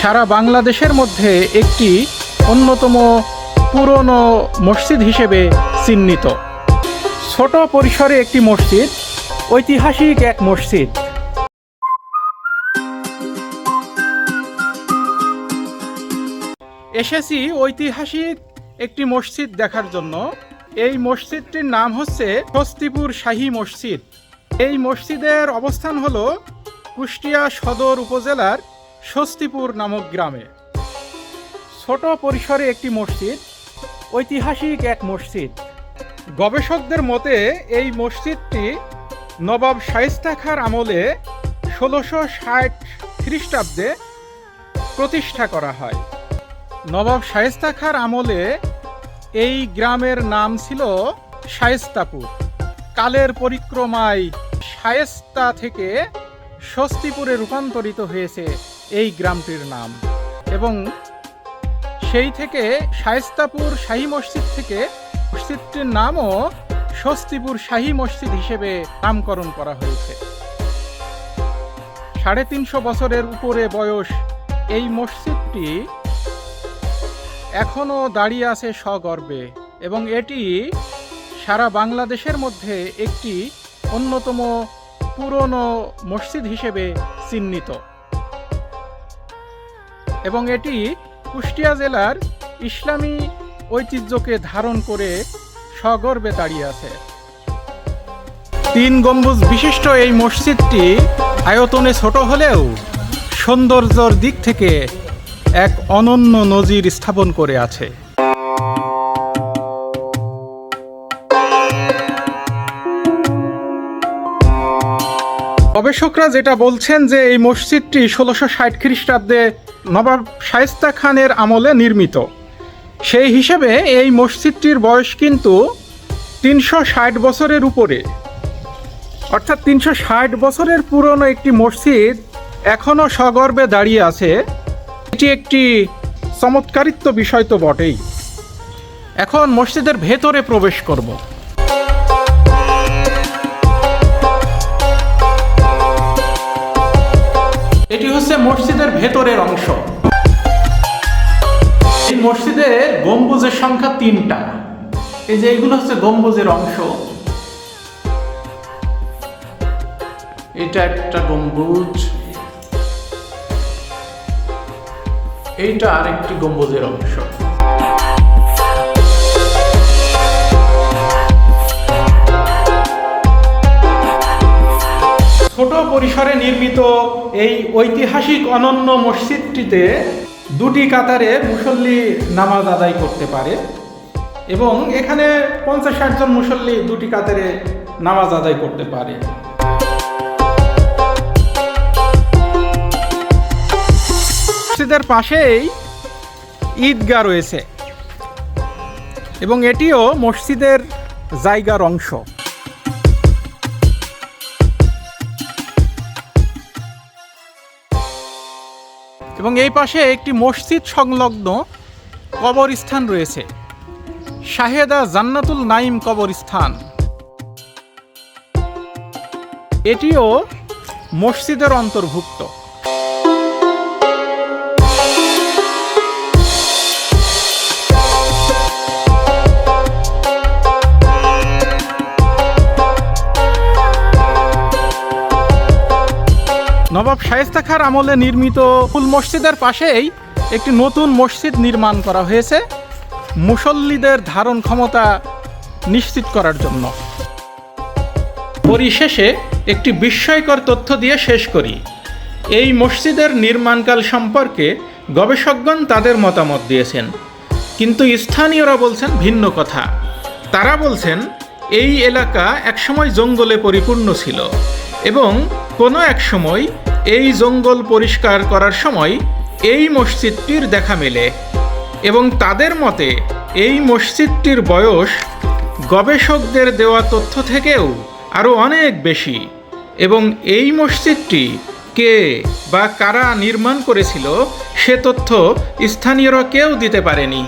সারা বাংলাদেশের মধ্যে একটি অন্যতম পুরনো মসজিদ হিসেবে চিহ্নিত। ছোট পরিসরে একটি মসজিদ, ঐতিহাসিক এক মসজিদ। এসেছি ঐতিহাসিক একটি মসজিদ দেখার জন্য। এই মসজিদটির নাম হচ্ছে স্বস্তিপুর শাহী মসজিদ। এই মসজিদের অবস্থান হলো কুষ্টিয়া সদর উপজেলার স্বস্তিপুর নামক গ্রামে। ছোট পরিসরে একটি মসজিদ, ঐতিহাসিক এক মসজিদ। গবেষকদের মতে, এই মসজিদটি নবাব শায়েস্তা খাঁর আমলে ষোলোশো ষাট খ্রিস্টাব্দে প্রতিষ্ঠা করা হয়। নবাব শায়েস্তা খাঁর আমলে এই গ্রামের নাম ছিল শায়েস্তাপুর। কালের পরিক্রমায় শায়েস্তা থেকে স্বস্তিপুরে রূপান্তরিত হয়েছে। এই গ্রামটির নাম। এবং সেই থেকে শায়েস্তাপুর শাহী মসজিদ থেকে মসজিদটির নামও স্বস্তিপুর শাহী মসজিদ হিসেবে নামকরণ করা হয়েছে। সাড়ে তিনশো বছরের উপরে বয়স এই মসজিদটি এখনও দাঁড়িয়ে আছে সগর্বে এবং এটি সারা বাংলাদেশের মধ্যে একটি অন্যতম পুরনো মসজিদ হিসেবে চিহ্নিত। এবং এটি কুষ্টিয়া জেলার ইসলামী ঐতিহ্যকে ধারণ করে সগর্বে দাঁড়িয়ে আছে। তিন গম্বুজ বিশিষ্ট এই মসজিদটি আয়তনে ছোট হলেও সৌন্দর্যর দিক থেকে এক অনন্য নজির স্থাপন করে আছে। গবেষকরা যেটা বলছেন যে এই মসজিদটি ষোলোশো ষাট খ্রিস্টাব্দে নবাব শায়েস্তা খানের আমলে নির্মিত। সেই হিসেবে এই মসজিদটির বয়স কিন্তু তিনশো ষাট বছরের উপরে। অর্থাৎ তিনশো ষাট বছরের পুরনো একটি মসজিদ এখনও সগর্বে দাঁড়িয়ে আছে। এটি একটি চমৎকারিত্ব বিষয় তো বটেই। এখন মসজিদের ভেতরে প্রবেশ করব। হচ্ছে মসজিদের ভেতরের অংশ। এই মসজিদের গম্বুজের সংখ্যা তিনটা। এই যে এগুলো হচ্ছে গম্বুজের অংশ। এটা একটা গম্বুজ। এইটা আরেকটি গম্বুজের অংশ। ছোট পরিসরে নির্মিত এই ঐতিহাসিক অনন্য মসজিদটিতে দুটি কাতারে মুসল্লি নামাজ আদায় করতে পারে এবং এখানে পঞ্চাশ ষাট জন মুসল্লি দুটি কাতারে নামাজ আদায় করতে পারে। মসজিদের পাশেই ঈদগাহ রয়েছে এবং এটিও মসজিদের জায়গার অংশ। এবং এই পাশে একটি মসজিদ সংলগ্ন কবরস্থান রয়েছে। শাহেদা জান্নাতুল নাইম কবরস্থান। এটিও মসজিদের অন্তর্ভুক্ত। নবাব শায়েস্তা খাঁর আমলে নির্মিত ফুল মসজিদের পাশেই একটি নতুন মসজিদ নির্মাণ করা হয়েছে, মুসল্লিদের ধারণ ক্ষমতা নিশ্চিত করার জন্য। পরিশেষে একটি বিস্ময়কর তথ্য দিয়ে শেষ করি। এই মসজিদের নির্মাণকাল সম্পর্কে গবেষকগণ তাদের মতামত দিয়েছেন। কিন্তু স্থানীয়রা বলছেন ভিন্ন কথা। তারা বলছেন, এই এলাকা একসময় জঙ্গলে পরিপূর্ণ ছিল এবং কোনো এক সময় এই জঙ্গল পরিষ্কার করার সময় এই মসজিদটির দেখা মেলে এবং তাদের মতে এই মসজিদটির বয়স গবেষকদের দেওয়া তথ্য থেকেও আরও অনেক বেশি এবং এই মসজিদটি কে বা কারা নির্মাণ করেছিল সে তথ্য স্থানীয়রা কেউ দিতে পারেনি।